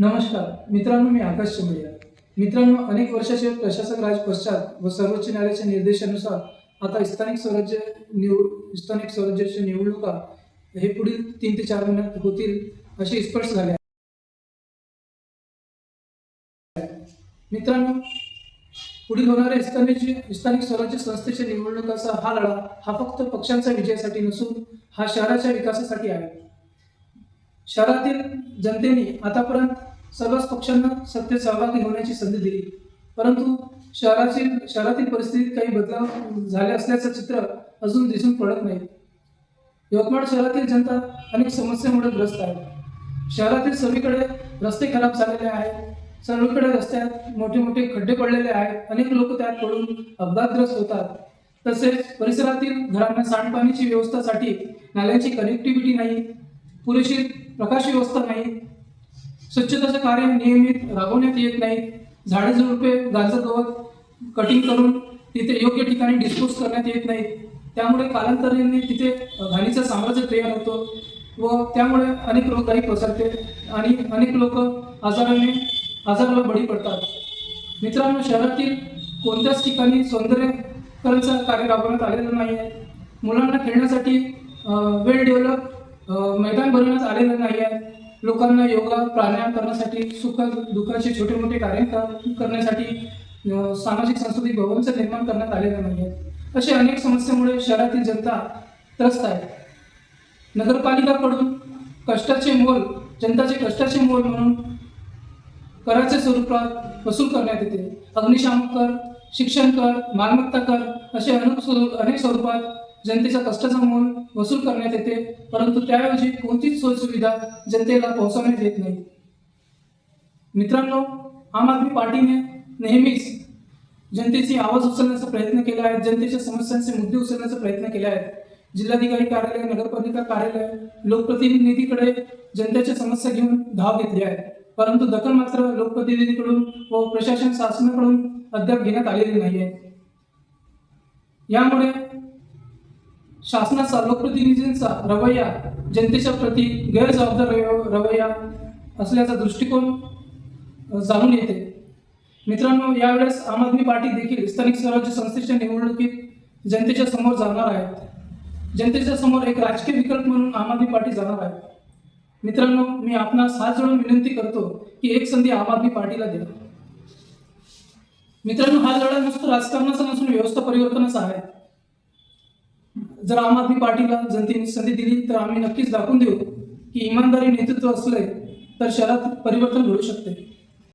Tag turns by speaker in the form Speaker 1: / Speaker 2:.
Speaker 1: नमस्कार मित्रांनो मी आकाश चमडिया मित्रांनो अनेक वर्षाचे प्रशासक राज पश्चात व सर्वोच्च न्यायालयाच्या निर्देशानुसार आता स्थानिक स्वराज्य निवड स्थानिक स्वराज्याच्या निवडणुका हे पुढील तीन ते चार महिन्यात होतील असे स्पष्ट झाले मित्रांनो पुढील होणाऱ्या स्थानिक स्थानिक स्वराज्य संस्थेच्या निवडणुकाचा हा लढा हा फक्त पक्षांच्या विजयासाठी नसून हा शहराच्या विकासासाठी आहे. शहरातील जनतेने आतापर्यंत सर्वच पक्षांना सत्तेत सहभागी होण्याची संधी दिली. परंतु शहरातील शहरातील परिस्थितीत काही बदलाव झाले असल्याचं चित्र अजून दिसून पडत नाही. यवतमाळ शहरातील जनता अनेक समस्यामुळे ग्रस्त आहे. शहरातील सगळीकडे रस्ते खराब झालेले आहेत. सर्वीकडे रस्त्यात मोठे मोठे खड्डे पडलेले आहेत. अनेक लोक त्यात पडून अपघातग्रस्त होतात. तसेच परिसरातील घरांना सांडपाणीची व्यवस्थासाठी नाल्यांची कनेक्टिव्हिटी नाही. पुरेशी प्रकाश व्यवस्था नाही. स्वच्छताचं कार्य नियमित राबवण्यात येत नाही. झाडे झुडपे गाजर गवत कटिंग करून तिथे योग्य ठिकाणी डिस्पोज करण्यात येत नाही. त्यामुळे कालांतराने तिथे घाणीचं साम्राज्य तयार होतो व त्यामुळे अनेक रोगदारी पसरते आणि अनेक लोक आजाराने आजाराला बळी पडतात. मित्रांनो शहरातील कोणत्याच ठिकाणी सौंदर्यकरणचं कार्य राबवण्यात आलेलं नाही आहे मुलांना खेळण्यासाठी वेल डेव्हलप मैदान बनवण्यात आलेलं नाही आहे लोकांना योगा प्राणायाम करण्यासाठी सुख दुःखाचे छोटे मोठे कार्य करण्यासाठी सामाजिक सांस्कृतिक भवनचं निर्माण करण्यात आलेलं नाही आहे असे अनेक समस्येमुळे शहरातील जनता त्रस्त आहे. नगरपालिकाकडून कष्टाचे मोल जनताचे कष्टाचे मोल म्हणून कराचे स्वरूपात वसूल करण्यात येते. अग्निशामक कर शिक्षण कर मालमत्ता कर असे अनेक स्वरू- अनेक स्वरूपात जनतेचा कष्टाचा मोल वसूल करण्यात येते परंतु त्याऐवजी कोणतीच सोयीसुविधा जनतेला पोहोचवण्यात येत नाही. मित्रांनो आम आदमी पार्टीने नेहमीच जनतेची आवाज उचलण्याचा प्रयत्न केला आहे जनतेच्या समस्यांचे मुद्दे उचलण्याचा प्रयत्न केला आहे. जिल्हाधिकारी कार्यालय नगरपालिका कार्यालय लोकप्रतिनिधीकडे जनतेच्या समस्या घेऊन धाव घेतली आहे. परंतु दखल मात्र लोकप्रतिनिधीकडून व प्रशासन शासनाकडून अद्याप घेण्यात आलेली नाही आहे यामुळे शासनाचा लोकप्रतिनिधींचा रवैया जनतेच्या प्रती गैरजबाबदार रवैया असल्याचा दृष्टिकोन जाणून येते. मित्रांनो यावेळेस आम आदमी पार्टी देखील स्थानिक स्वराज्य संस्थेच्या निवडणुकीत जनतेच्या समोर जाणार आहेत जनतेच्या समोर एक राजकीय विकल्प म्हणून आम आदमी पार्टी जाणार आहे. मित्रांनो मी आपणास हात जोडून विनंती करतो की एक संधी आम आदमी पार्टीला द्या. मित्रांनो हा लढा नुसतं राजकारणाचा नसून व्यवस्था परिवर्तनाचा आहे. जर आम आदमी पार्टीला जनतेने संधी दिली तर आम्ही नक्कीच दाखवून देऊ की इमानदारी नेतृत्व असले तर शहरात परिवर्तन घडू शकते.